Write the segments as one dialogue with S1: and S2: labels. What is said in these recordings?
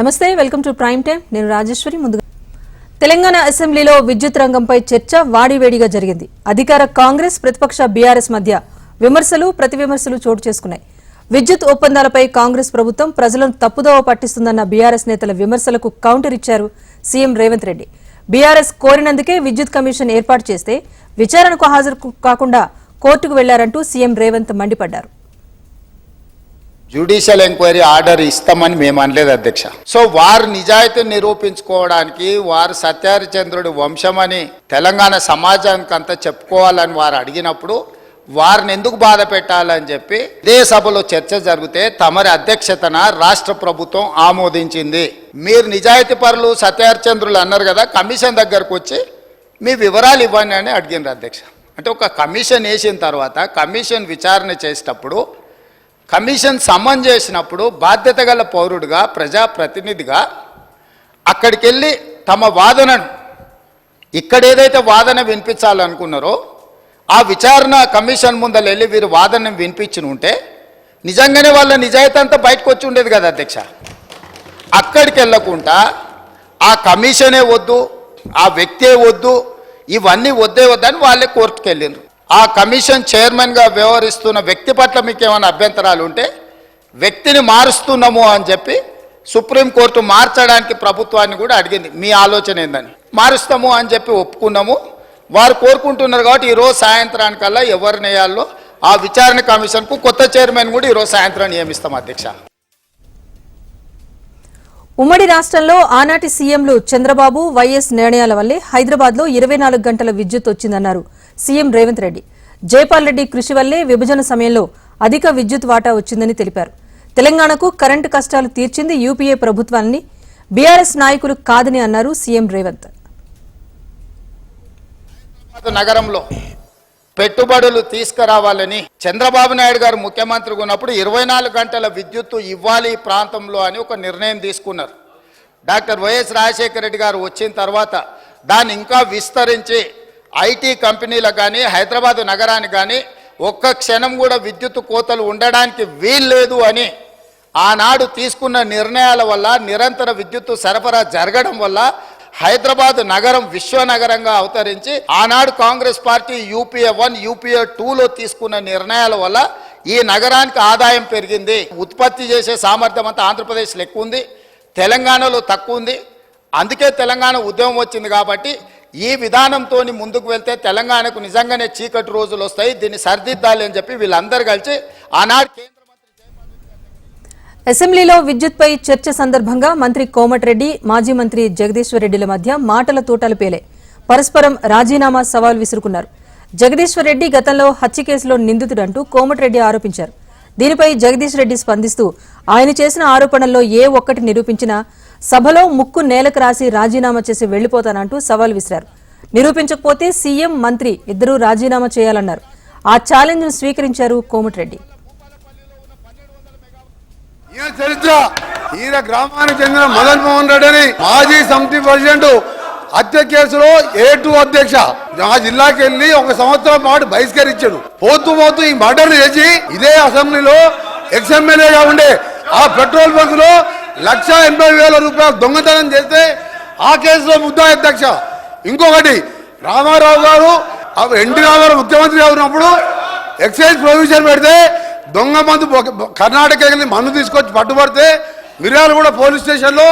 S1: నమస్తే welcome to prime time నేను రాజేశ్వరి ముందుగా. తెలంగాణ అసెంబ్లీలో విద్యుత్ రంగంపై చర్చ వాడివేడిగా జరిగింది. అధికార కాంగ్రెస్ ప్రతిపక్ష బీఆర్ఎస్ మధ్య విమర్శలు ప్రతి విమర్శలు చోటు చేసుకున్నాయి. విద్యుత్ ఒప్పందాలపై కాంగ్రెస్ ప్రభుత్వం ప్రజలను తప్పుదోవ పట్టిస్తుందన్న బీఆర్ఎస్ నేతల విమర్శలకు కౌంటర్ ఇచ్చారు సీఎం రేవంత్ రెడ్డి. బీఆర్ఎస్ కోరినందుకే విద్యుత్ కమిషన్ ఏర్పాటు చేస్తే విచారణకు హాజరు కాకుండా కోర్టుకు వెళ్ళారంటూ సీఎం రేవంత్ మండిపడ్డారు.
S2: జ్యుడిషియల్ ఎంక్వైరీ ఆర్డర్ ఇస్తామని మేము అనలేదు అధ్యక్ష. సో వారు నిజాయితీ నిరూపించుకోవడానికి వారు సత్యహరిచంద్రుడి వంశమని తెలంగాణ సమాజానికి అంతా చెప్పుకోవాలని వారు అడిగినప్పుడు వారిని ఎందుకు బాధ పెట్టాలని చెప్పి ఇదే సభలో చర్చ జరిగితే తమరి అధ్యక్షతన రాష్ట్ర ప్రభుత్వం ఆమోదించింది. మీరు నిజాయితీ పరులు సత్యహరిచంద్రులు అన్నారు కదా కమిషన్ దగ్గరకు వచ్చి మీ వివరాలు ఇవ్వండి అని అడిగినారు అధ్యక్ష. అంటే ఒక కమిషన్ వేసిన తర్వాత కమిషన్ విచారణ చేసేటప్పుడు కమిషన్ సమ్మన్ చేసినప్పుడు బాధ్యత గల పౌరుడిగా ప్రజాప్రతినిధిగా అక్కడికి వెళ్ళి తమ వాదనను ఇక్కడ ఏదైతే వాదన వినిపించాలనుకున్నారో ఆ విచారణ కమిషన్ ముందర వెళ్ళి వీరు వాదన వినిపించిన ఉంటే నిజంగానే వాళ్ళ నిజాయితీ అంతా బయటకు వచ్చి ఉండేది కదా అధ్యక్ష. అక్కడికి వెళ్ళకుండా ఆ కమిషనే వద్దు ఆ వ్యక్తే వద్దు ఇవన్నీ వద్దే వద్దని వాళ్ళే కోర్టుకు వెళ్ళిండ్రు ఆ కమిషన్ చైర్మన్గా వ్యవహరిస్తున్న వ్యక్తి పట్ల మీకు ఏమైనా అభ్యంతరాలు ఉంటే వ్యక్తిని మారుస్తున్నాము అని చెప్పి సుప్రీంకోర్టు మార్చడానికి ప్రభుత్వాన్ని కూడా అడిగింది. మీ ఆలోచన ఏందని? మారుస్తాము అని చెప్పి ఒప్పుకున్నాము. వారు కోరుకుంటున్నారు కాబట్టి ఈరోజు సాయంత్రానికల్లా ఎవరిని వేయాలో ఆ విచారణ కమిషన్కు కొత్త చైర్మన్ కూడా ఈరోజు సాయంత్రం నియమిస్తాం అధ్యక్ష.
S1: ఉమ్మడి రాష్ట్రంలో ఆనాటి సీఎంలు చంద్రబాబు వైఎస్ నిర్ణయాల వల్లే హైదరాబాద్లో ఇరవై నాలుగు గంటల విద్యుత్ వచ్చిందన్నారు. సీఎం రేవంత్ రెడ్డి. జైపాల్ రెడ్డి కృషి వల్లే విభజన సమయంలో అధిక విద్యుత్ వాటా వచ్చిందని తెలిపారు. తెలంగాణకు కరెంటు కష్టాలు తీర్చింది యూపీఏ ప్రభుత్వాన్ని బీఆర్ఎస్ నాయకులు కాదని అన్నారు సీఎం రేవంత్.
S2: నగరంలో పెట్టుబడులు తీసుకురావాలని చంద్రబాబు నాయుడు గారు ముఖ్యమంత్రిగా ఉన్నప్పుడు ఇరవై నాలుగు గంటల విద్యుత్తు ఇవ్వాలి ఈ ప్రాంతంలో అని ఒక నిర్ణయం తీసుకున్నారు. డాక్టర్ వైఎస్ రాజశేఖర రెడ్డి గారు వచ్చిన తర్వాత దాన్ని ఇంకా విస్తరించి ఐటీ కంపెనీలకు కానీ హైదరాబాద్ నగరానికి కానీ ఒక్క క్షణం కూడా విద్యుత్ కోతలు ఉండడానికి వీల్లేదు అని ఆనాడు తీసుకున్న నిర్ణయాల వల్ల నిరంతర విద్యుత్తు సరఫరా జరగడం వల్ల హైదరాబాద్ నగరం విశ్వనగరంగా అవతరించి ఆనాడు Congress party UPA one UPA టూలో తీసుకున్న నిర్ణయాల వల్ల ఈ నగరానికి ఆదాయం పెరిగింది. ఉత్పత్తి చేసే సామర్థ్యం అంతా ఆంధ్రప్రదేశ్లో ఎక్కువ ఉంది తెలంగాణలో తక్కువ ఉంది అందుకే తెలంగాణ ఉద్యమం వచ్చింది కాబట్టి ఈ విధానంతో ముందుకు వెళ్తే తెలంగాణకు నిజంగానే చీకటి రోజులు వస్తాయి. దీన్ని సరిదిద్దాలి అని చెప్పి వీళ్ళందరూ కలిసి ఆనాడు కేంద్ర
S1: అసెంబ్లీలో విద్యుత్పై చర్చ సందర్భంగా మంత్రి కోమటిరెడ్డి మాజీ మంత్రి జగదీశ్వర్ రెడ్డిల మధ్య మాటల తూటాలు పేలే. పరస్పరం రాజీనామా సవాల్ విసురుకున్నారు. జగదీశ్వర్ రెడ్డి గతంలో హత్య కేసులో నిందితుడంటూ కోమటిరెడ్డి ఆరోపించారు. దీనిపై జగదీష్ రెడ్డి స్పందిస్తూ ఆయన చేసిన ఆరోపణల్లో ఏ ఒక్కటి నిరూపించినా సభలో ముక్కు నేలకు రాసి రాజీనామా చేసి వెళ్ళిపోతానంటూ సవాల్ విసిరారు. నిరూపించకపోతే సీఎం మంత్రి ఇద్దరూ రాజీనామా చేయాలన్నారు. ఆ ఛాలెంజ్ను స్వీకరించారు కోమటిరెడ్డి.
S3: ఈయన చరిత్ర ఈయన గ్రామానికి చెందిన మదన్ మోహన్ రెడ్డి అని మాజీ సమితి ప్రెసిడెంట్ హత్య కేసులో ఏ టూ అధ్యక్ష. ఆ జిల్లాకి వెళ్ళి ఒక సంవత్సరం పాటు బహిష్కరించాడు. పోతూ పోతూ ఈ మర్డర్ చేసి ఇదే అసెంబ్లీలో ఎక్స్ ఎమ్మెల్యేగా ఉండే ఆ పెట్రోల్ బంక్లో లక్ష ఎనభై వేల రూపాయలు దొంగతనం చేస్తే ఆ కేసులో ముద్దా అధ్యక్ష. ఇంకొకటి రామారావు గారు ఎన్టీ రామారావు ముఖ్యమంత్రిగా ఉన్నప్పుడు ఎక్సైజ్ ప్రొవిజన్ పెడితే దొంగ మందు కర్ణాటక వెళ్ళి మందు తీసుకొచ్చి పట్టుబడితే మిర్యాలు కూడా పోలీస్ స్టేషన్లో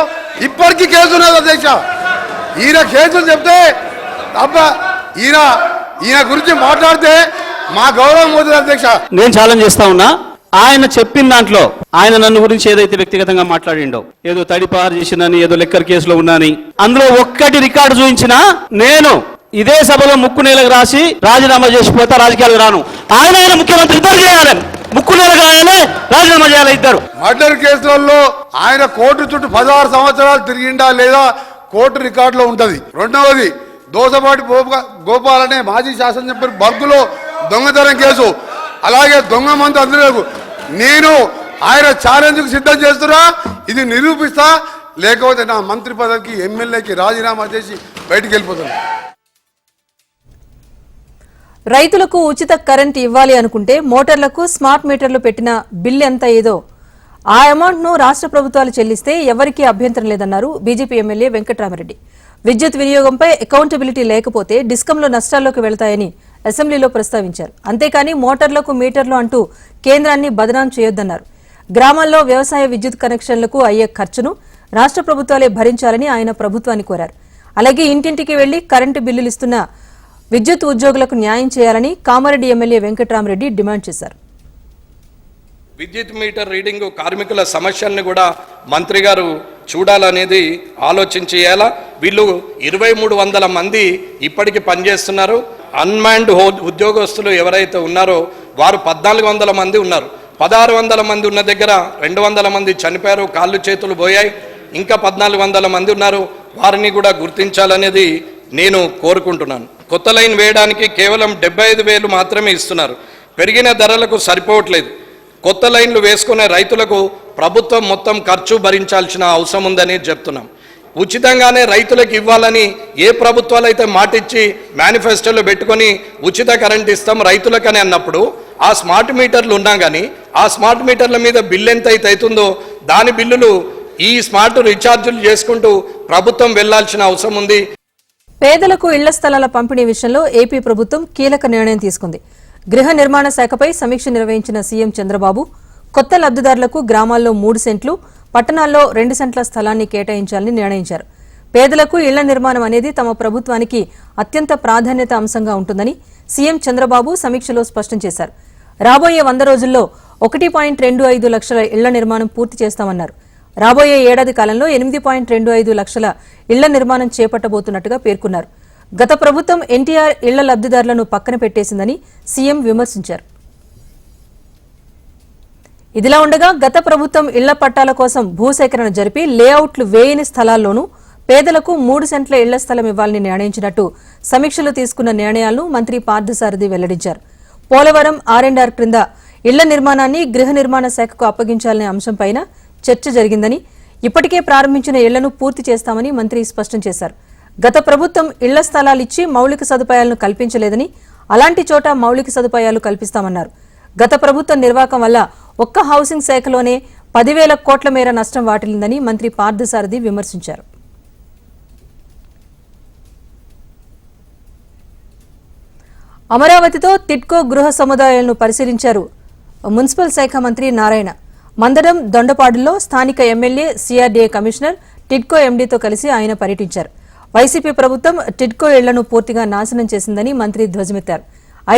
S3: ఇప్పటికీ కేసు ఉన్నది అధ్యక్ష. ఈయన కేసులు చెప్తే అబ్బా ఈయన ఈయన గురించి మాట్లాడితే మా గౌరవం పోతుంది అధ్యక్ష.
S4: నేను ఛాలెంజ్ చేస్తా ఉన్నా. ఆయన చెప్పిన దాంట్లో ఆయన నన్ను గురించి ఏదైతే వ్యక్తిగతంగా మాట్లాడిండో ఏదో తడిపారు చేసిందని ఏదో లెక్కర్ కేసులో ఉన్నాని అందులో ఒక్కటి రికార్డు చూపించినా నేను ఇదే సభలో ముక్కు నేలకు రాసి రాజీనామా చేసిపోతా రాజకీయాలకు రాను. ఆయన ఆయన ముఖ్యమంత్రి ఇద్దరు చేయాలి. ముక్కు నేలకు రాయాలి రాజీనామా చేయాలి ఇద్దరు.
S3: మర్డర్ కేసులలో ఆయన కోర్టు చుట్టూ పదహారు సంవత్సరాలు తిరిగిండా లేదా కోర్టు రికార్డులో ఉంటది. రెండవది దోసపాటి గోపాల్ అనే మాజీ శాసనసభ్యులు బర్గులో దొంగతనం కేసు. అలాగే దొంగ మంది అందరూ నేను ఆయన ఛాలెంజ్కు సిద్ధం చేస్తున్నా ఇది నిరూపిస్తా లేకపోతే నా మంత్రి పదవికి ఎమ్మెల్యేకి రాజీనామా చేసి బయటికి వెళ్ళిపోతాను
S1: రైతులకు ఉచిత కరెంట్ ఇవ్వాలి అనుకుంటే మోటార్లకు స్మార్ట్ మీటర్లు పెట్టిన బిల్ ఎంత ఏదో. ఆ అమౌంట్ను రాష్ట్ర ప్రభుత్వాలు చెల్లిస్తే ఎవరికీ అభ్యంతరం లేదన్నారు బీజేపీ ఎమ్మెల్యే వెంకట్రామరెడ్డి. విద్యుత్ వినియోగంపై అకౌంటబిలిటీ లేకపోతే డిస్కంలో నష్టాల్లోకి వెళతాయని అసెంబ్లీలో ప్రస్తావించారు. అంతేకాని మోటార్లకు మీటర్లు అంటూ కేంద్రాన్ని బదనాం చేయొద్దన్నారు. గ్రామాల్లో వ్యవసాయ విద్యుత్ కనెక్షన్లకు అయ్యే ఖర్చును రాష్ట్ర ప్రభుత్వాలే భరించాలని ఆయన ప్రభుత్వాన్ని కోరారు. అలాగే ఇంటింటికి వెళ్ళి కరెంటు బిల్లులు ఇస్తున్న విద్యుత్ ఉద్యోగులకు న్యాయం చేయాలని కామారెడ్డి ఎమ్మెల్యే వెంకట్రామరెడ్డి డిమాండ్ చేశారు.
S5: విద్యుత్ మీటర్ రీడింగ్ కార్మికుల సమస్యల్ని కూడా మంత్రి గారు చూడాలనేది ఆలోచించి చేయాలా వీళ్ళు ఇరవై మూడు వందల మంది ఇప్పటికి పనిచేస్తున్నారు. అన్మాండ్ హో ఉద్యోగస్తులు ఎవరైతే ఉన్నారో వారు పద్నాలుగు వందల మంది ఉన్నారు. పదహారు వందల మంది ఉన్న దగ్గర రెండు వందల మంది చనిపోయారు కాళ్ళు చేతులు పోయాయి. ఇంకా పద్నాలుగు వందల మంది ఉన్నారు. వారిని కూడా గుర్తించాలనేది నేను కోరుకుంటున్నాను. కొత్త లైన్ వేయడానికి కేవలం డెబ్బై ఐదు వేలు మాత్రమే ఇస్తున్నారు. పెరిగిన ధరలకు సరిపోవట్లేదు. కొత్త లైన్లు వేసుకునే రైతులకు ప్రభుత్వం మొత్తం ఖర్చు భరించాల్సిన అవసరం ఉందని చెప్తున్నాం. ఉచితంగానే రైతులకు ఇవ్వాలని ఏ ప్రభుత్వాలు అయితే మాటిచ్చి మేనిఫెస్టోలో పెట్టుకొని ఉచిత కరెంట్ ఇస్తాం రైతులకని అన్నప్పుడు ఆ స్మార్ట్ మీటర్లు ఉన్నా కానీ ఆ స్మార్ట్ మీటర్ల మీద బిల్లు ఎంత అయితే అవుతుందో దాని బిల్లులు ఈ స్మార్ట్ రీఛార్జులు చేసుకుంటూ ప్రభుత్వం వెళ్ళాల్సిన అవసరం ఉంది.
S1: పేదలకు ఇళ్ళ స్థలాల పంపిణీ విషయంలో ఏపీ ప్రభుత్వం కీలక నిర్ణయం తీసుకుంది. గృహ నిర్మాణ శాఖపై సమీక్ష నిర్వహించిన సీఎం చంద్రబాబు కొత్త లబ్ధిదారులకు గ్రామాల్లో మూడు సెంట్లు పట్టణాల్లో రెండు సెంట్ల స్థలాన్ని కేటాయించాలని నిర్ణయించారు. పేదలకు ఇళ్ళ నిర్మాణం అనేది తమ ప్రభుత్వానికి అత్యంత ప్రాధాన్యత అంశంగా ఉంటుందని సీఎం చంద్రబాబు సమీక్షలో స్పష్టం చేశారు. రాబోయే వంద రోజుల్లో ఒకటి పాయింట్ రెండు ఐదు లక్షల ఇళ్ళ నిర్మాణం పూర్తి చేస్తామన్నారు. రాబోయే ఏడాది కాలంలో ఎనిమిది పాయింట్ రెండు ఐదు లక్షల ఇళ్ళ నిర్మాణం చేపట్టబోతున్నట్టుగా పేర్కొన్నారు. గత ప్రభుత్వం ఎన్టీఆర్ ఇళ్ళ లబ్ధిదారులను పక్కన పెట్టేసిందని సీఎం విమర్శించారు. ఇదిలా ఉండగా గత ప్రభుత్వం ఇళ్ళ పట్టాల కోసం భూసేకరణ జరిపి లేఅవుట్లు వేయని స్థలాల్లోనూ పేదలకు మూడు సెంట్ల ఇళ్ళ స్థలం ఇవ్వాలని నిర్ణయించినట్టు సమీక్షలో తీసుకున్న నిర్ణయాలను మంత్రి పార్థసారథి వెల్లడించారు. పోలవరం ఆర్ఎండ్ఆర్ ఆర్ క్రింద ఇళ్ళ నిర్మాణాన్ని గృహ నిర్మాణ శాఖకు అప్పగించాలనే అంశంపైన చర్చ జరిగిందని ఇప్పటికే ప్రారంభించిన ఇళ్ళను పూర్తి చేస్తామని మంత్రి స్పష్టం చేశారు. గత ప్రభుత్వం ఇళ్ళ స్థలాలిచ్చి మౌలిక సదుపాయాలను కల్పించలేదని అలాంటి చోట మౌలిక సదుపాయాలు కల్పిస్తామన్నారు. గత ప్రభుత్వ నిర్వాకం వల్ల ఒక్క హౌసింగ్ శాఖలోనే పదివేల కోట్ల మేర నష్టం వాటిల్లిందని మంత్రి పార్థసారథి విమర్శించారు. అమరావతితో టిట్కో గృహ సముదాయాలను పరిశీలించారు మున్సిపల్ శాఖ మంత్రి నారాయణ. మందడం దొండపాడులో స్థానిక ఎమ్మెల్యే సిఆర్డీఏ కమిషనర్ టిట్కో ఎండీతో కలిసి ఆయన పర్యటించారు. వైసీపీ ప్రభుత్వం టిట్కో ఇళ్ళను పూర్తిగా నాశనం చేసిందని మంత్రి ధ్వజమెత్తారు.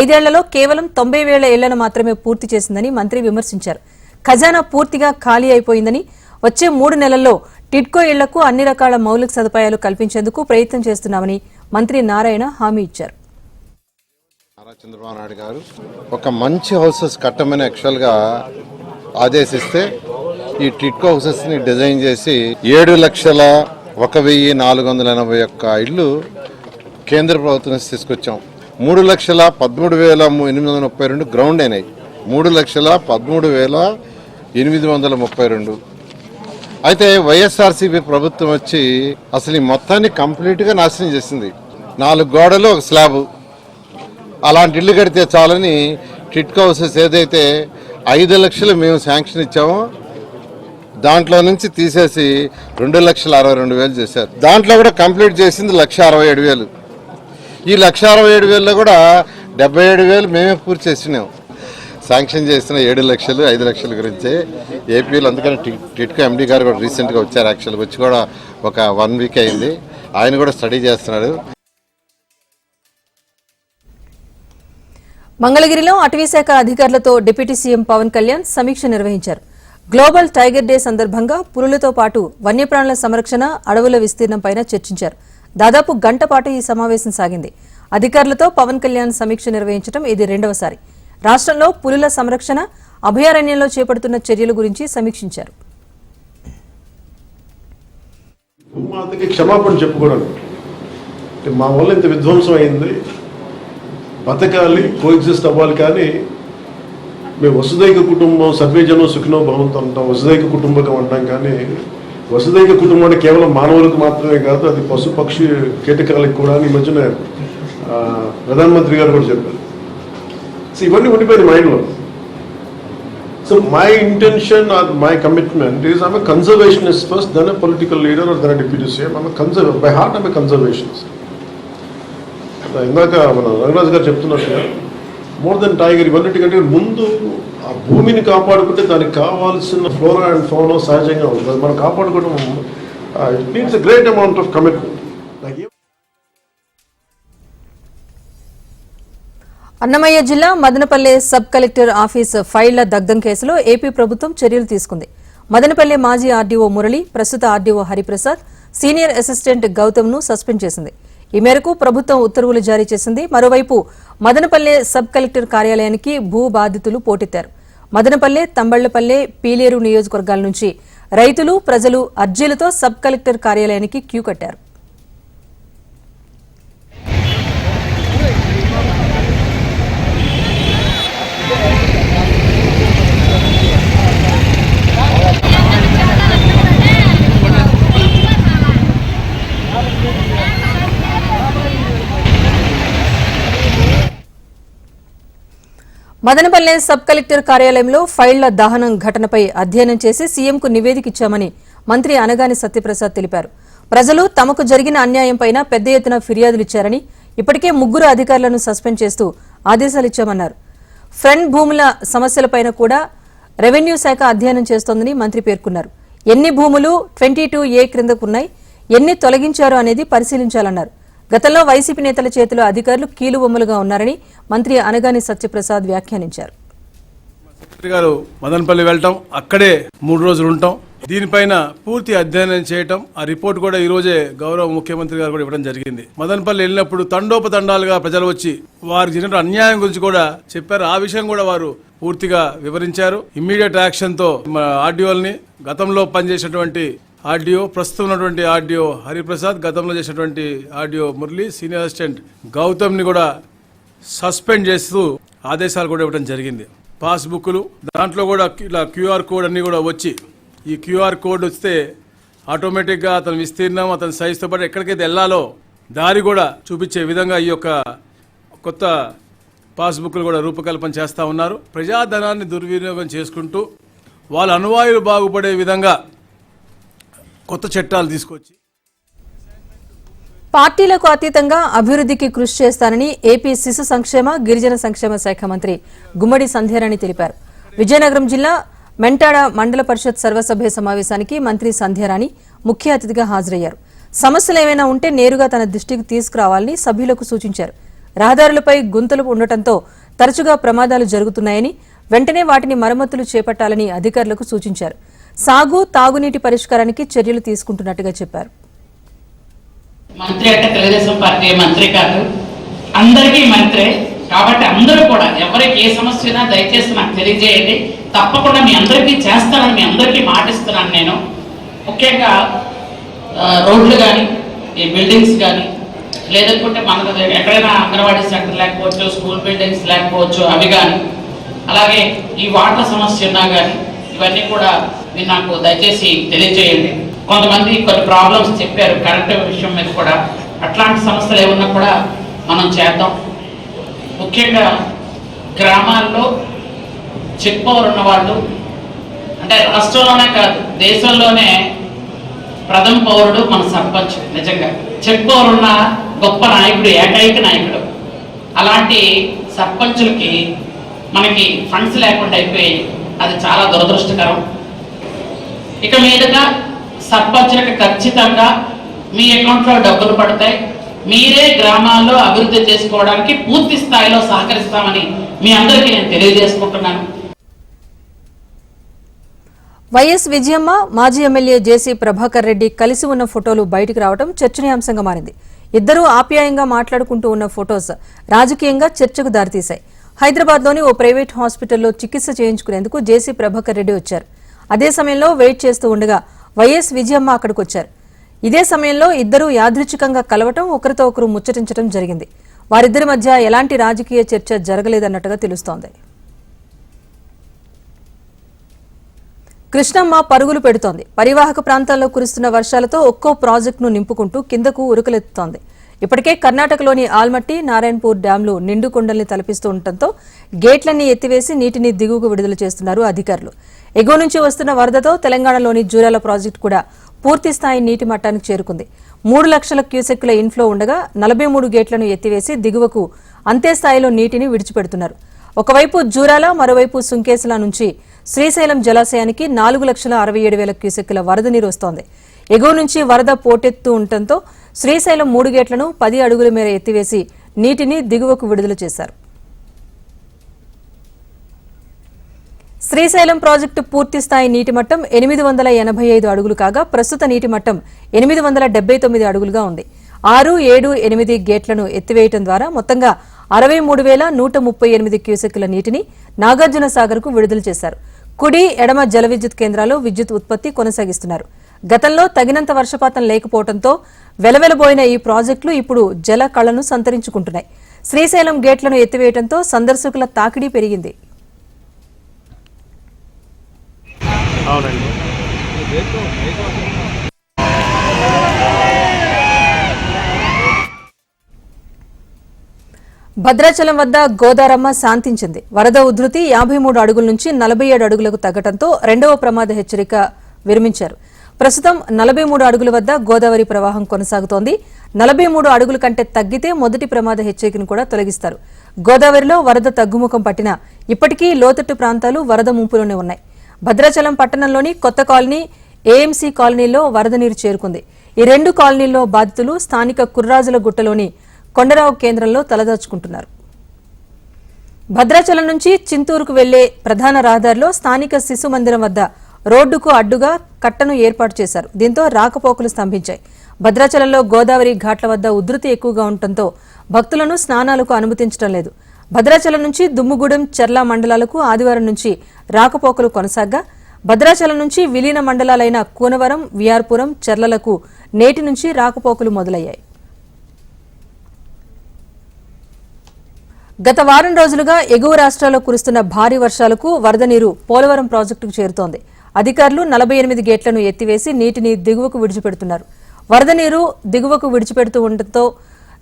S1: ఐదేళ్ళలో కేవలం తొంభై వేల ఇళ్ళను మాత్రమే పూర్తి చేసిందని మంత్రి విమర్శించారు. ఖజానా పూర్తిగా ఖాళీ అయిపోయిందని వచ్చే మూడు నెలల్లో టిట్కో ఇళ్ళకు అన్ని రకాల మౌలిక సదుపాయాలు కల్పించేందుకు ప్రయత్నం చేస్తున్నామని మంత్రి నారాయణ హామీ ఇచ్చారు.
S6: నారా చంద్రబాబు నాయుడు గారు ఒక మంచి హౌసెస్ కట్టమని యాక్చువల్గా ఆదేశిస్తే ఈ టిట్కో హౌసెస్ని డిజైన్ చేసి ఏడు లక్షల ఒక వెయ్యి నాలుగు వందల ఎనభై ఒక్క ఇళ్ళు కేంద్ర ప్రభుత్వం నుంచి తీసుకొచ్చాం. మూడు లక్షల పదమూడు వేల ఎనిమిది వందల ముప్పై రెండు గ్రౌండ్ అయినాయి. మూడు లక్షల పదమూడు వేల ఎనిమిది వందల ముప్పై రెండు. అయితే వైఎస్ఆర్సీపీ ప్రభుత్వం వచ్చి అసలు ఈ మొత్తాన్ని కంప్లీట్గా నాశనం చేసింది. నాలుగు గోడలు ఒక స్లాబు. అలాంటి ఇల్లు కడితే చాలని టిట్ హౌసెస్ ఏదైతే ఐదు లక్షలు మేము శాంక్షన్ ఇచ్చామో దాంట్లో నుంచి తీసేసి రెండు లక్షల అరవై రెండు వేలు చేశారు. దాంట్లో కూడా కంప్లీట్ చేసింది లక్ష అరవై ఏడు వేలు. ఈ లక్ష అరవై ఏడు వేలలో కూడా డెబ్బై ఏడు వేలు మేమే పూర్తి చేసినాం. శాంక్షన్ చేసిన ఏడు లక్షలు ఐదు లక్షల గురించే ఏపీలో అందుకని టిట్కో ఎండీ గారు కూడా రీసెంట్గా వచ్చారు. యాక్చువల్గా వచ్చి కూడా ఒక వన్ వీక్ అయింది. ఆయన కూడా స్టడీ చేస్తున్నాడు.
S1: మంగళగిరిలో అటవీశాఖ అధికారులతో డిప్యూటీ సీఎం పవన్ కళ్యాణ్ సమీక్ష నిర్వహించారు. గ్లోబల్ టైగర్ డే సందర్భంగా పులులతో పాటు వన్యప్రాణుల సంరక్షణ అడవుల విస్తీర్ణంపై చర్చించారు. దాదాపు గంట పాటు ఈ సమావేశం సాగింది. అధికారులతో పవన్ కళ్యాణ్ సమీక్ష నిర్వహించడం ఇది రెండవసారి. రాష్ట్రంలో పులుల సంరక్షణ అభయారణ్యంలో చేపడుతున్న చర్యల గురించి సమీక్షించారు.
S7: క్షమాపణ చెప్పుకోవడం మా వల్ల ఇంత విధ్వంసం అయింది. బతకాలి కోఎగ్జిస్ట్ అవ్వాలి కానీ మేము వసుదైక కుటుంబం సర్వేజనం సుఖినో భవంతో అంటాం వసుదైక కుటుంబకం అంటాం కానీ వసుదైక కుటుంబం అంటే కేవలం మానవులకు మాత్రమే కాదు అది పశు పక్షి కీటకాలకు కూడా అని ఈ మధ్యన ప్రధానమంత్రి గారు కూడా చెప్పారు. సో ఇవన్నీ ఉండిపోయింది మైండ్లో so my intention or my commitment is ఆమె a first first, political leader political leader or deputy CM ఆమె కన్జర్వ్ బై హార్ట్ ఆమె by ఇందాక మన రంగరాజు గారు చెప్తున్నట్టుగా మోర్ దెన్ టైగర్ ఇవన్నిటికంటే ముందు ఆ భూమిని కాపాడుకుంటే దానికి కావాల్సిన ఫ్లోరా అండ్ ఫోనో సహజంగా ఉంటుంది. మనం కాపాడుకోవడం it means a great amount of commitment
S1: Annamayya జిల్లా మదనపల్లె సబ్ కలెక్టర్ ఆఫీస్ ఫైళ్ళ దగ్ధం కేసులో ఏపీ ప్రభుత్వం చర్యలు తీసుకుంది. మదనపల్లె మాజీ ఆర్డీఓ మురళి ప్రస్తుత ఆర్డీఓ హరిప్రసాద్ సీనియర్ అసిస్టెంట్ గౌతమ్ను సస్పెండ్ చేసింది. ఈ మేరకు ప్రభుత్వం ఉత్తర్వులు జారీ చేసింది. మరోవైపు మదనపల్లె సబ్ కలెక్టర్ కార్యాలయానికి భూ బాధితులు పోటెత్తారు. మదనపల్లె తంబళ్ళపల్లె పీలేరు నియోజకవర్గాల నుంచి రైతులు ప్రజలు అర్జీలతో సబ్ కలెక్టర్ కార్యాలయానికి క్యూ కట్టారు. మదనపల్లె సబ్ కలెక్టర్ కార్యాలయంలో ఫైళ్ళ దహనం ఘటనపై అధ్యయనం చేసి సీఎంకు నివేదిక ఇచ్చామని మంత్రి అనగాని సత్యప్రసాద్ తెలిపారు. ప్రజలు తమకు జరిగిన అన్యాయంపైన పెద్ద ఎత్తున ఫిర్యాదులిచ్చారని ఇప్పటికే ముగ్గురు అధికారులను సస్పెండ్ చేస్తూ ఆదేశాలిచ్చామన్నారు ఫ్రంట్ భూముల సమస్యలపైన కూడా రెవెన్యూ శాఖ అధ్యయనం చేస్తోందని మంత్రి పేర్కొన్నారు. ఎన్ని భూములు ట్వంటీ టూ ఏ క్రిందకున్నాయి ఎన్ని తొలగించారు అనేది పరిశీలించాలన్నారు. గతంలో వైసీపీ నేతల చేతిలో అధికారులు కీలుబొమ్మలుగా ఉన్నారని మంత్రి అనగాని సత్యప్రసాద్ వ్యాఖ్యానించారు.
S8: గారు మదనపల్లి వెళ్ళటం అక్కడే మూడు రోజులు ఉంటాం దీనిపైన పూర్తి అధ్యయనం చేయటం ఆ రిపోర్ట్ కూడా ఈ రోజే గౌరవ ముఖ్యమంత్రి గారు కూడా ఇవ్వడం జరిగింది. మదనపల్లి వెళ్ళినప్పుడు తండోపతండాలుగా ప్రజలు వచ్చి వారు జరిగిన అన్యాయం గురించి కూడా చెప్పారు. ఆ విషయం కూడా వారు పూర్తిగా వివరించారు. ఇమ్మీడియట్ యాక్షన్తో మా ఆర్డీఓల్ని గతంలో పనిచేసినటువంటి ఆర్డీఓ ప్రస్తుతం ఉన్నటువంటి ఆర్డీఓ హరిప్రసాద్ గతంలో చేసినటువంటి ఆర్డీఓ మురళి సీనియర్ అసిస్టెంట్ గౌతమ్ని కూడా సస్పెండ్ చేస్తూ ఆదేశాలు కూడా ఇవ్వడం జరిగింది. పాస్బుక్లు దాంట్లో కూడా ఇలా క్యూఆర్ కోడ్ అన్నీ కూడా వచ్చి ఈ క్యూఆర్ కోడ్ వస్తే ఆటోమేటిక్గా అతని విస్తీర్ణం అతని సైజుతో పాటు ఎక్కడికైతే వెళ్ళాలో దారి కూడా చూపించే విధంగా ఈ యొక్క కొత్త పాస్బుక్లు కూడా రూపకల్పన చేస్తూ ఉన్నారు. ప్రజాధనాన్ని దుర్వినియోగం చేసుకుంటూ వాళ్ళ అనువాయులు బాగుపడే విధంగా కొత్త చట్టాలు తీసుకొచ్చి.
S1: పార్టీలకు అతీతంగా అభివృద్ధికి కృషి చేస్తానని ఏపీ శిశు సంక్షేమ గిరిజన సంక్షేమ శాఖ మంత్రి గుమ్మడి సంధ్యారాణి తెలిపారు. విజయనగరం జిల్లా మెంటాడ మండల పరిషత్ సర్వసభ్య సమావేశానికి మంత్రి సంధ్యారాణి ముఖ్య అతిథిగా హాజరయ్యారు. సమస్యలు ఏమైనా ఉంటే నేరుగా తన దృష్టికి తీసుకురావాలని సభ్యులకు సూచించారు. రహదారులపై గుంతలు ఉండటంతో తరచుగా ప్రమాదాలు జరుగుతున్నాయని వెంటనే వాటిని మరమ్మతులు చేపట్టాలని అధికారులకు సూచించారు. సాగు తాగునీటి పరిష్కారానికి చర్యలు తీసుకుంటున్నట్టుగా చెప్పారు.
S9: మంత్రి అంటే తెలుగుదేశం పార్టీ మంత్రి కాదు. అందరికీ మంత్రే. కాబట్టి అందరూ కూడా ఎవరికి ఏ సమస్య అయినా దయచేసి నాకు తెలియజేయండి. తప్పకుండా మీ అందరికీ చేస్తానని మీ అందరికీ మాటిస్తున్నాను నేను. ముఖ్యంగా రోడ్లు కానీ ఈ బిల్డింగ్స్ కానీ లేదనుకుంటే మనకు ఎక్కడైనా అంగన్వాడీ సెంటర్ లేకపోవచ్చు స్కూల్ బిల్డింగ్స్ లేకపోవచ్చు అవి కానీ అలాగే ఈ వాటర్ సమస్య ఉన్నా కానీ ఇవన్నీ కూడా మీరు నాకు దయచేసి తెలియజేయండి. కొంతమంది కొన్ని ప్రాబ్లమ్స్ చెప్పారు కరెంట్ విషయం మీద కూడా. అట్లాంటి సమస్యలు ఏమన్నా కూడా మనం చేద్దాం. ముఖ్యంగా గ్రామాల్లో చెక్ పవర్ ఉన్న వాళ్ళు అంటే రాష్ట్రంలోనే కాదు దేశంలోనే ప్రథమ పౌరుడు మన సర్పంచ్ నిజంగా. చెక్ పవర్ ఉన్న గొప్ప నాయకుడు ఏకైక నాయకుడు. అలాంటి సర్పంచులకి మనకి ఫండ్స్ లేకుండా అయిపోయి అది చాలా దురదృష్టకరం. ఇక మీదుగా సర్పంచులకు ఖచ్చితంగా మీ అకౌంట్లో డబ్బులు పడతాయి. మీరే గ్రామాల్లో అభివృద్ధి చేసుకోవడానికి పూర్తి స్థాయిలో సహకరిస్తామని మీ అందరికీ నేను తెలియజేసుకుంటున్నాను.
S1: వైఎస్ విజయమ్మ మాజీ ఎమ్మెల్యే జేసీ ప్రభాకర్ రెడ్డి కలిసి ఉన్న ఫోటోలు బయటకు రావడం చర్చనీయాంశంగా మారింది. ఇద్దరూ ఆప్యాయంగా మాట్లాడుకుంటూ ఉన్న ఫొటోస్ రాజకీయంగా చర్చకు దారితీశాయి. హైదరాబాద్లోని ఓ ప్రైవేట్ హాస్పిటల్లో చికిత్స చేయించుకునేందుకు జేసీ ప్రభాకర్ రెడ్డి వచ్చారు. అదే సమయంలో వెయిట్ చేస్తూ ఉండగా వైఎస్ విజయమ్మ అక్కడికి వచ్చారు ఇదే సమయంలో ఇద్దరూ యాదృచ్ఛికంగా కలవటం ఒకరితో ఒకరు ముచ్చటించడం జరిగింది. వారిద్దరి మధ్య ఎలాంటి రాజకీయ చర్చ జరగలేదన్నట్టుగా తెలుస్తోంది. కృష్ణమ్మ పరుగులు పెడుతోంది. పరివాహక ప్రాంతాల్లో కురుస్తున్న వర్షాలతో ఒక్కో ప్రాజెక్టును నింపుకుంటూ కిందకు ఉరుకులెత్తుతోంది. ఇప్పటికే కర్ణాటకలోని ఆల్మట్టి నారాయణపూర్ డ్యాంలు నిండు కొండల్ని తలపిస్తూ ఉండటంతో గేట్లన్నీ ఎత్తివేసి నీటిని దిగువకు విడుదల చేస్తున్నారు అధికారులు. ఎగువ నుంచి వస్తున్న వరదతో తెలంగాణలోని జూరాల ప్రాజెక్టు కూడా పూర్తి స్థాయి నీటి మట్టానికి చేరుకుంది. మూడు లక్షల క్యూసెక్కుల ఇన్ఫ్లో ఉండగా నలభై మూడు గేట్లను ఎత్తివేసి దిగువకు అంతే స్థాయిలో నీటిని విడిచిపెడుతున్నారు. ఒకవైపు జూరాల మరోవైపు సుంకేసుల నుంచి శ్రీశైలం జలాశయానికి నాలుగు లక్షల అరవై ఏడు వేల క్యూసెక్కుల వరద నీరు వస్తోంది. ఎగువ నుంచి వరద పోటెత్తు ఉండటంతో శ్రీశైలం మూడు గేట్లను పది అడుగుల మేర ఎత్తివేసి నీటిని దిగువకు విడుదల చేశారు. శ్రీశైలం ప్రాజెక్టు పూర్తి స్థాయి నీటి మట్టం ఎనిమిది వందల ఎనభై ఐదు అడుగులు కాగా ప్రస్తుత నీటి మట్టం ఎనిమిది వందల డెబ్బై తొమ్మిది అడుగులుగా ఉంది. ఆరు ఏడు ఎనిమిది గేట్లను ఎత్తివేయటం ద్వారా మొత్తంగా అరవై మూడు వేల నూట ముప్పై ఎనిమిది క్యూసెక్కుల నీటిని నాగార్జున సాగర్కు విడుదల చేశారు. కుడి ఎడమ జల విద్యుత్ కేంద్రాల్లో విద్యుత్ ఉత్పత్తి కొనసాగిస్తున్నారు. గతంలో తగినంత వర్షపాతం లేకపోవడంతో వెలవెలబోయిన ఈ ప్రాజెక్టులు ఇప్పుడు జల కళను సంతరించుకుంటున్నాయి. శ్రీశైలం గేట్లను ఎత్తివేయడంతో సందర్శకుల తాకిడి పెరిగింది. భద్రాచలం వద్ద గోదారమ్మ శాంతించింది. వరద ఉధృతి యాభై మూడు అడుగుల నుంచి నలభై ఏడు అడుగులకు తగ్గడంతో రెండవ ప్రమాద హెచ్చరిక విరమించారు. ప్రస్తుతం నలభై మూడు అడుగుల వద్ద గోదావరి ప్రవాహం కొనసాగుతోంది. నలభై మూడు అడుగుల కంటే తగ్గితే మొదటి ప్రమాద హెచ్చరికను కూడా తొలగిస్తారు. గోదావరిలో వరద తగ్గుముఖం పట్టినా ఇప్పటికీ లోతట్టు ప్రాంతాలు వరద ముంపులోనే ఉన్నాయి. భద్రాచలం పట్టణంలోని కొత్త కాలనీ ఏఎంసీ కాలనీలో వరద నీరు చేరుకుంది. ఈ రెండు కాలనీల్లో బాధితులు స్థానిక కుర్రాజుల గుట్టలోని కొండరావు కేంద్రంలో తలదాచుకుంటున్నారు. భద్రాచలం నుంచి చింతూరుకు వెళ్ళే ప్రధాన రహదారిలో స్థానిక శిశు మందిరం వద్ద రోడ్డుకు అడ్డుగా కట్టను ఏర్పాటు చేశారు. దీంతో రాకపోకలు స్తంభించాయి. భద్రాచలంలో గోదావరి ఘాట్ల వద్ద ఉధృతి ఎక్కువగా ఉండటంతో భక్తులను స్నానాలకు అనుమతించడం లేదు. భద్రాచలం నుంచి దుమ్ముగూడెం చెర్ల మండలాలకు ఆదివారం నుంచి రాకపోకలు కొనసాగ్గా భద్రాచలం నుంచి విలీన మండలాలైన కూనవరం విఆర్పురం చెర్లలకు నేటి నుంచి రాకపోకలు మొదలయ్యాయి. గత వారం రోజులుగా ఎగువ రాష్ట్రాల్లో కురుస్తున్న భారీ వర్షాలకు వరద నీరు పోలవరం ప్రాజెక్టుకు చేరుతోంది. అధికారులు నలభై ఎనిమిది గేట్లను ఎత్తివేసి నీటిని దిగువకు విడిచిపెడుతున్నారు. వరద నీరు దిగువకు విడిచిపెడుతూ ఉండటంతో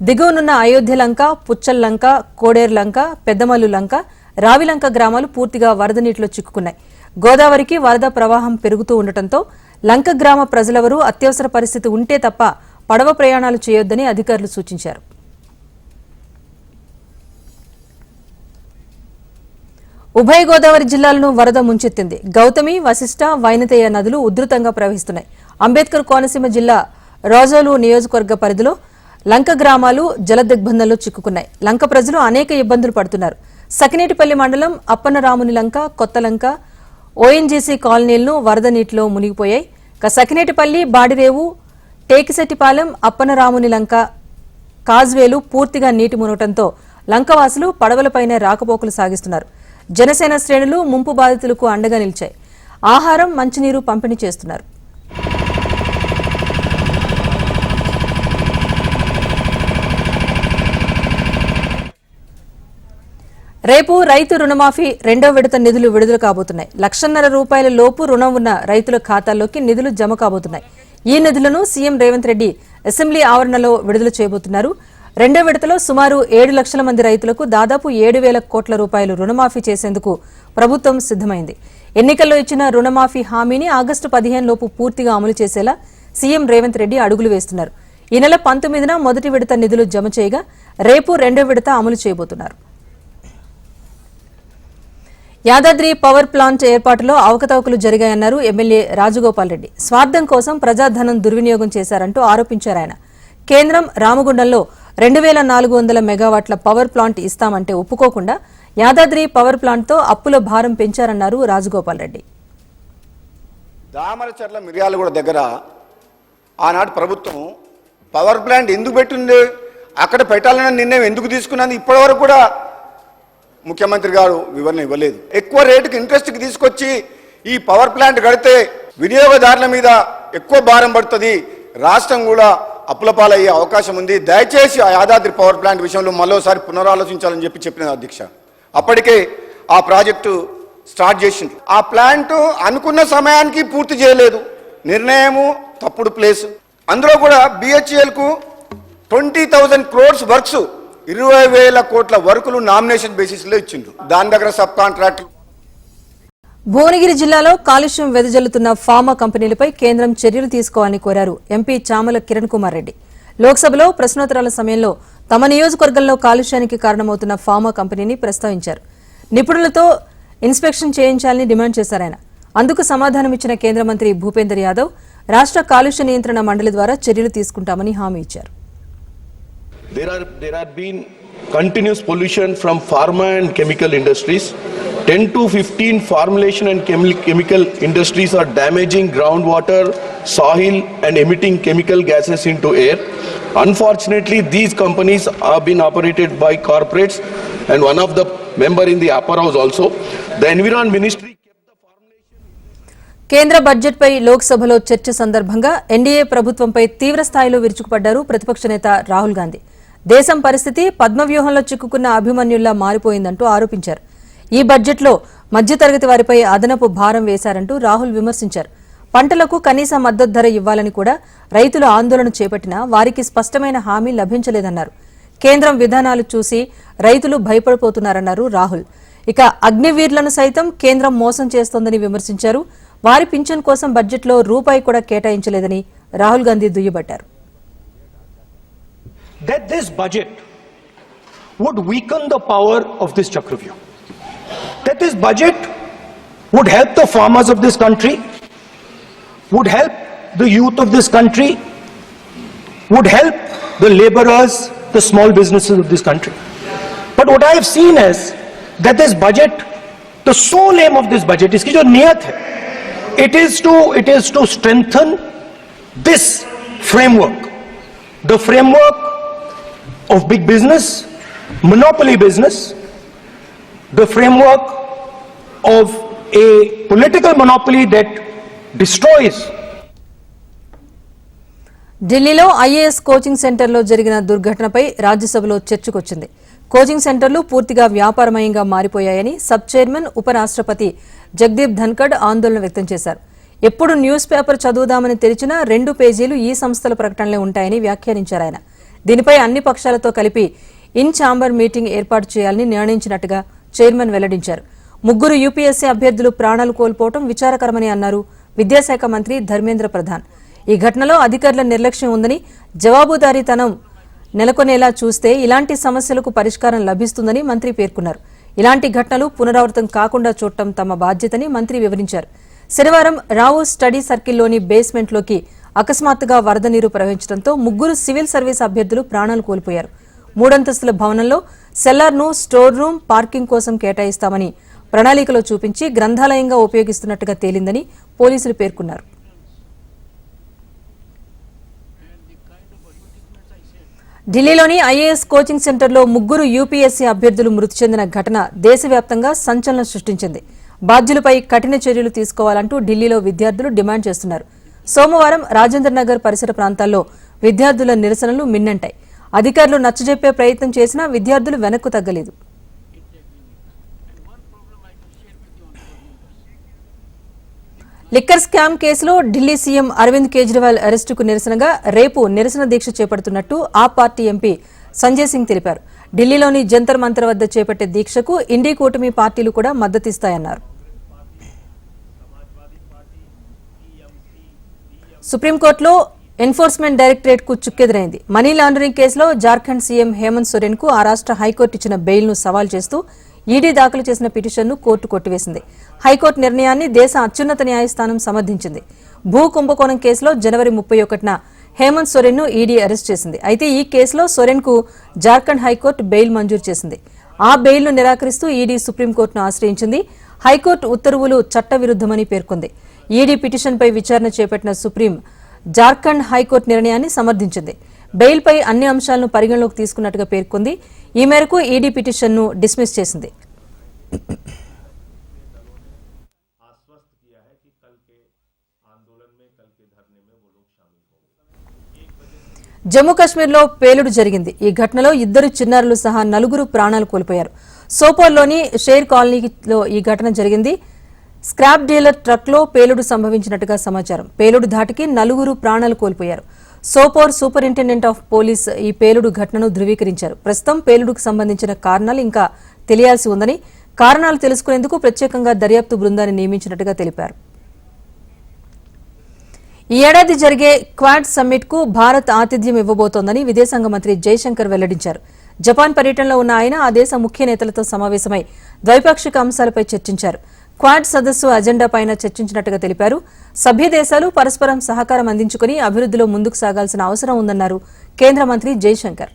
S1: దిగువనున్న అయోధ్య లంక కోడేర్లంక లంక కోడేరు లంక పెద్దమల్లు లంక రావిలంక గ్రామాలు పూర్తిగా వరద నీటిలో చిక్కుకున్నాయి. గోదావరికి వరద ప్రవాహం పెరుగుతూ ఉండటంతో లంక గ్రామ ప్రజలెవరూ అత్యవసర పరిస్థితి ఉంటే తప్ప పడవ ప్రయాణాలు చేయొద్దని అధికారులు సూచించారు. ఉభయ గోదావరి జిల్లాలను వరద ముంచెత్తింది. గౌతమి వశిష్ట వైనతేయ నదులు ఉధృతంగా ప్రవహిస్తున్నాయి. అంబేద్కర్ కోనసీమ జిల్లా రోజోలు నియోజకవర్గ పరిధిలో లంక గ్రామాలు జల దిగ్బంధంలో చిక్కుకున్నాయి. లంక ప్రజలు అనేక ఇబ్బందులు పడుతున్నారు. సకినేటిపల్లి మండలం అప్పన్నరాముని లంక కొత్త లంక ఓఎన్జీసీ కాలనీలను వరద నీటిలో మునిగిపోయాయి. ఇక సకినేటిపల్లి బాడిరేవు టేకిశెట్టిపాలెం అప్పన్నరాముని లంక కాజ్వేలు పూర్తిగా నీటి మునగటంతో లంకవాసులు పడవలపైనే రాకపోకలు సాగిస్తున్నారు. జనసేన శ్రేణులు ముంపు బాధితులకు అండగా నిలిచాయి. ఆహారం మంచినీరు పంపిణీ చేస్తున్నారు. రేపు రైతు రుణమాఫీ రెండో విడత నిధులు విడుదల కాబోతున్నాయి. లక్షన్నర రూపాయల లోపు రుణం ఉన్న రైతుల ఖాతాల్లోకి నిధులు జమ కాబోతున్నాయి. ఈ నిధులను సీఎం రేవంత్ రెడ్డి అసెంబ్లీ ఆవరణలో విడుదల చేయబోతున్నారు. రెండో విడతలో సుమారు ఏడు లక్షల మంది రైతులకు దాదాపు ఏడు వేల కోట్ల రూపాయలు రుణమాఫీ చేసేందుకు ప్రభుత్వం సిద్ధమైంది. ఎన్నికల్లో ఇచ్చిన రుణమాఫీ హామీని ఆగస్టు పదిహేను లోపు పూర్తిగా అమలు చేసేలా సీఎం రేవంత్ రెడ్డి అడుగులు వేస్తున్నారు. ఈ నెల పంతొమ్మిదిన మొదటి విడత నిధులు జమ చేయగా రేపు రెండో విడత అమలు చేయబోతున్నారు. యాదాద్రి పవర్ ప్లాంట్ ఏర్పాటులో అవకతవకలు జరిగాయన్నారు ఎమ్మెల్యే రాజగోపాల్ రెడ్డి. స్వార్థం కోసం ప్రజాధనం దుర్వినియోగం చేశారంటూ ఆరోపించారు ఆయన. కేంద్రం రామగుండంలో రెండు వేల నాలుగు వందల మెగావాట్ల పవర్ ప్లాంట్ ఇస్తామంటే ఒప్పుకోకుండా యాదాద్రి పవర్ ప్లాంట్తో అప్పుల భారం పెంచారన్నారు రాజగోపాల్ రెడ్డి.
S10: దామరచర్ల మిర్యాలగూడ దగ్గర ఆనాడు ప్రభుత్వం పవర్ ప్లాంట్ ఎందుకు పెట్టింది? అక్కడ పెట్టాలని నిర్ణయం ఎందుకు తీసుకున్నది? ఇప్పటివరకు కూడా ముఖ్యమంత్రి గారు వివరణ ఇవ్వలేదు. ఎక్కువ రేటుకి ఇంట్రెస్ట్కి తీసుకొచ్చి ఈ పవర్ ప్లాంట్ కడితే వినియోగదారుల మీద ఎక్కువ భారం పడుతుంది. రాష్ట్రం కూడా అప్పుల పాలయ్యే అవకాశం ఉంది. దయచేసి ఆ యాదాద్రి పవర్ ప్లాంట్ విషయంలో మరోసారి పునరాలోచించాలని చెప్పి చెప్పిన అధ్యక్ష. అప్పటికే ఆ ప్రాజెక్టు స్టార్ట్ చేసింది. ఆ ప్లాంట్ అనుకున్న సమయానికి పూర్తి చేయలేదు. నిర్ణయము తప్పుడు ప్లేస్ అందులో కూడా బిహెచ్ఎల్కు ట్వంటీ థౌజండ్ క్రోర్స్ వర్క్స్ ఇరవై వేల కోట్ల వర్కులు నామినేషన్ బేసిస్లో ఇచ్చిండ్రు. దాని దగ్గర సబ్ కాంట్రాక్ట్
S1: భువనగిరి జిల్లాలో కాలుష్యం వెదజల్లుతున్న ఫార్మా కంపెనీలపై కేంద్రం చర్యలు తీసుకోవాలని కోరారు ఎంపీ చామల కిరణ్ కుమార్ రెడ్డి. లోక్సభలో ప్రశ్నోత్తరాల సమయంలో తమ నియోజకవర్గంలో కాలుష్యానికి కారణమవుతున్న ఫార్మా కంపెనీని ప్రస్తావించారు. నిపుణులతో ఇన్స్పెక్షన్ చేయించాలని డిమాండ్ చేశారు ఆయన. అందుకు సమాధానమిచ్చిన కేంద్ర మంత్రి భూపేందర్ యాదవ్ రాష్ట్ర కాలుష్య నియంత్రణ మండలి ద్వారా చర్యలు తీసుకుంటామని హామీ ఇచ్చారు.
S11: There are there have been continuous pollution from pharma and chemical industries. 10 to 15 formulation and chemi- chemical industries are damaging groundwater, soil and emitting chemical gases into air. Unfortunately, these companies have been operated by corporates and one of the member in the upper house also. The environment ministry
S1: కేంద్ర బడ్జెట్పై లోక్సభలో చర్చ సందర్భంగా NDA ప్రభుత్వంపై తీవ్ర స్థాయిలో విరుచుకుపడ్డారు ప్రతిపక్ష నేత రాహుల్ గాంధీ దేశం పరిస్థితి పద్మవ్యూహంలో చిక్కుకున్న అభిమన్యుల్లా మారిపోయిందంటూ ఆరోపించారు. ఈ బడ్జెట్లో మధ్యతరగతి వారిపై అదనపు భారం వేశారంటూ రాహుల్ విమర్శించారు. పంటలకు కనీస మద్దతు ధర ఇవ్వాలని కూడా రైతులు ఆందోళన చేపట్టినా వారికి స్పష్టమైన హామీ లభించలేదన్నారు. కేంద్రం విధానాలు చూసి రైతులు భయపడిపోతున్నారన్నారు రాహుల్. ఇక అగ్నివీర్లను సైతం కేంద్రం మోసం చేస్తోందని విమర్శించారు. వారి పింఛన్ కోసం బడ్జెట్లో రూపాయి కూడా కేటాయించలేదని రాహుల్ గాంధీ దుయ్యబట్టారు.
S12: that this budget would weaken the power of this Chakravyu. That this budget would help the farmers of this country, would help the youth of this country, would help the laborers, the small businesses of this country. But what I have seen is that this budget, the sole aim of this budget is it is to it is to strengthen this framework. The framework of big business, monopoly business, the framework of a political monopoly that destroys.
S1: ఢిల్లీలో IAS coaching సెంటర్లో జరిగిన దుర్ఘటనపై రాజ్యసభలో చర్చకొచ్చింది. Coaching సెంటర్లు పూర్తిగా వ్యాపారమయంగా మారిపోయాయని sub chairman ఉపరాష్ట్రపతి జగదీప్ ధన్కడ్ ఆందోళన వ్యక్తం చేశారు. ఎప్పుడు న్యూస్ పేపర్ చదువుదామని తెరిచినా రెండు పేజీలు ఈ సంస్థల ప్రకటనలే ఉంటాయని వ్యాఖ్యానించారు ఆయన. దీనిపై అన్ని పక్షాలతో కలిపి ఇన్ ఛాంబర్ మీటింగ్ ఏర్పాటు చేయాలని నిర్ణయించినట్టుగా చైర్మన్ వెల్లడించారు. ముగ్గురు యూపీఎస్సీ అభ్యర్థులు ప్రాణాలు కోల్పోవడం విచారకరమని అన్నారు విద్యాశాఖ మంత్రి ధర్మేంద్ర ప్రధాన్. ఈ ఘటనలో అధికారుల నిర్లక్ష్యం ఉందని జవాబుదారీతనం నెలకొనేలా చూస్తే ఇలాంటి సమస్యలకు పరిష్కారం లభిస్తుందని మంత్రి పేర్కొన్నారు. ఇలాంటి ఘటనలు పునరావృతం కాకుండా చూడటం తమ బాధ్యతని మంత్రి వివరించారు. శనివారం రావు స్టడీ సర్కిల్లోని బేస్మెంట్లోకి అకస్మాత్తుగా వరద నీరు ప్రవహించడంతో ముగ్గురు సివిల్ సర్వీస్ అభ్యర్థులు ప్రాణాలు కోల్పోయారు. మూడంతస్తుల భవనంలో సెల్లార్ను స్టోర్ రూమ్ పార్కింగ్ కోసం కేటాయిస్తామని ప్రణాళికలో చూపించి గ్రంథాలయంగా ఉపయోగిస్తున్నట్టుగా తేలిందని పోలీసులు పేర్కొన్నారు. ఢిల్లీలోని ఐఏఎస్ కోచింగ్ సెంటర్లో ముగ్గురు యూపీఎస్సీ అభ్యర్థులు మృతి చెందిన ఘటన దేశవ్యాప్తంగా సంచలనం సృష్టించింది. బాధ్యులపై కఠిన చర్యలు తీసుకోవాలంటూ ఢిల్లీలో విద్యార్థులు డిమాండ్ చేస్తున్నారు. సోమవారం రాజేంద్ర నగర్ పరిసర ప్రాంతాల్లో విద్యార్థుల నిరసనలు మిన్నంటాయి. అధికారులు నచ్చజెప్పే ప్రయత్నం చేసినా విద్యార్థులు వెనక్కు తగ్గలేదు. లిక్కర్ స్కామ్ కేసులో ఢిల్లీ సీఎం అరవింద్ కేజ్రీవాల్ అరెస్టుకు నిరసనగా రేపు నిరసన దీక్ష చేపడుతున్నట్టు ఆ పార్టీ ఎంపీ సంజయ్ సింగ్ తెలిపారు. ఢిల్లీలోని జంతర్ మంతర్ వద్ద చేపట్టే దీక్షకు ఇండీ కూటమి పార్టీలు కూడా మద్దతిస్తాయన్నారు. సుప్రీంకోర్టులో ఎన్ఫోర్స్మెంట్ డైరెక్టరేట్కు చుక్కెదురైంది. మనీ లాండరింగ్ కేసులో జార్ఖండ్ సీఎం హేమంత్ సోరెన్కు ఆ రాష్ట్ర హైకోర్టు ఇచ్చిన బెయిల్ను సవాల్ చేస్తూ ఈడీ దాఖలు చేసిన పిటిషన్ను కోర్టు కొట్టివేసింది. హైకోర్టు నిర్ణయాన్ని దేశ అత్యున్నత న్యాయస్థానం సమర్థించింది. భూ కుంభకోణం కేసులో జనవరి ముప్పై ఒకటిన హేమంత్ సోరెన్ను ఈడీ అరెస్ట్ చేసింది. అయితే ఈ కేసులో సోరెన్కు జార్ఖండ్ హైకోర్టు బెయిల్ మంజూరు చేసింది. ఆ బెయిల్ను నిరాకరిస్తూ ఈడీ సుప్రీంకోర్టును ఆశ్రయించింది. హైకోర్టు ఉత్తర్వులు చట్టవిరుద్ధమని పేర్కొంది. ఈడీ పిటిషన్పై విచారణ చేపట్టిన సుప్రీం జార్ఖండ్ హైకోర్టు నిర్ణయాన్ని సమర్థించింది. బెయిల్పై అన్ని అంశాలను పరిగణలోకి తీసుకున్నట్టుగా పేర్కొంది. ఈ మేరకు ఈడీ పిటిషన్ను డిస్మిస్ చేసింది. జమ్మూ కాశ్మీర్లో పేలుడు జరిగింది. ఈ ఘటనలో ఇద్దరు చిన్నారులు సహా నలుగురు ప్రాణాలు కోల్పోయారు. సోపోర్లోని షేర్ కాలనీలో ఈ ఘటన జరిగింది. స్క్రాప్ డీలర్ ట్రక్లో పేలుడు సంభవించినట్టుగా సమాచారం. పేలుడు ధాటికి నలుగురు ప్రాణాలు కోల్పోయారు. సోపోర్ సూపరింటెండెంట్ ఆఫ్ పోలీస్ ఈ పేలుడు ఘటనను ధృవీకరించారు. ప్రస్తుతం పేలుడుకు సంబంధించిన కారణాలు ఇంకా తెలియాల్సి ఉందని కారణాలు తెలుసుకునేందుకు ప్రత్యేకంగా దర్యాప్తు బృందాన్ని నియమించినట్టుగా తెలిపారు. ఈ ఏడాది జరిగే క్వాడ్ సమ్మిట్కు భారత్ ఆతిథ్యం ఇవ్వబోతోందని విదేశాంగ మంత్రి జైశంకర్ వెల్లడించారు. జపాన్ పర్యటనలో ఉన్న ఆయన ఆ దేశ ముఖ్య నేతలతో సమావేశమై ద్వైపాక్షిక అంశాలపై చర్చించారు. క్వాడ్ సదస్సు అజెండా పైన చర్చించినట్టుగా తెలిపారు. సభ్య దేశాలు పరస్పరం సహకారం అందించుకుని అభివృద్ధిలో ముందుకు సాగాల్సిన అవసరం ఉందన్నారు కేంద్ర మంత్రి జైశంకర్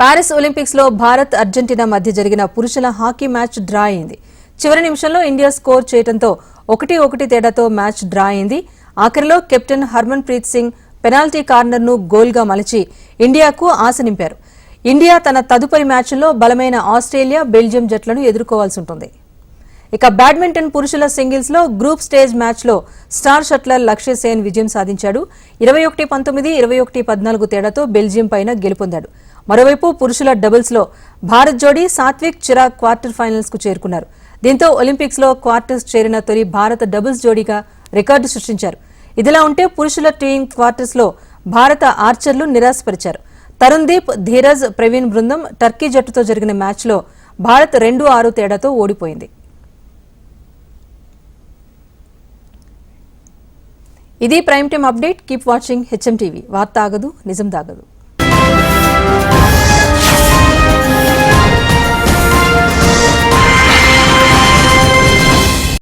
S1: పారిస్ ఒలింపిక్స్లో భారత్ అర్జెంటీనా మధ్య జరిగిన పురుషుల హాకీ మ్యాచ్ డ్రా అయింది. చివరి నిమిషంలో ఇండియా స్కోర్ చేయడంతో ఒకటి ఒకటి తేడాతో మ్యాచ్ డ్రా అయింది. ఆఖరిలో captain Harmanpreet Singh penalty కార్నర్ను గోల్గా మలచి మలిచి ఇండియాకు ఆశ నింపారు ఇండియా తన తదుపరి మ్యాచ్ల్లో బలమైన ఆస్ట్రేలియా బెల్జియం జట్లను ఎదుర్కోవాల్సి ఉంటుంది. ఇక బ్యాడ్మింటన్ పురుషుల సింగిల్స్లో గ్రూప్ స్టేజ్ మ్యాచ్లో స్టార్ షట్లర్ లక్ష్య సేన్ విజయం సాధించాడు. ఇరవై ఒకటి పంతొమ్మిది ఇరవై ఒకటి పద్నాలుగు తేడాతో బెల్జియం పైన గెలుపొందాడు. మరోవైపు పురుషుల డబుల్స్లో భారత్ జోడీ సాత్విక్ చిరాగ్ క్వార్టర్ ఫైనల్స్కు చేరుకున్నారు. దీంతో ఒలింపిక్స్లో క్వార్టర్స్ చేరిన తొలి భారత డబుల్స్ జోడీగా రికార్డు సృష్టించారు. ఇదిలా ఉంటే పురుషుల టీం క్వార్టర్స్లో భారత ఆర్చర్లు నిరాశపరిచారు. తరుణ్ దీప్ ధీరజ్ ప్రవీణ్ బృందం టర్కీ జట్టుతో జరిగిన మ్యాచ్లో భారత్ రెండు ఆరు తేడాతో ఓడిపోయింది. ఇది prime time update. Keep watching HM TV. వార్త ఆగదు నిజం దాగదు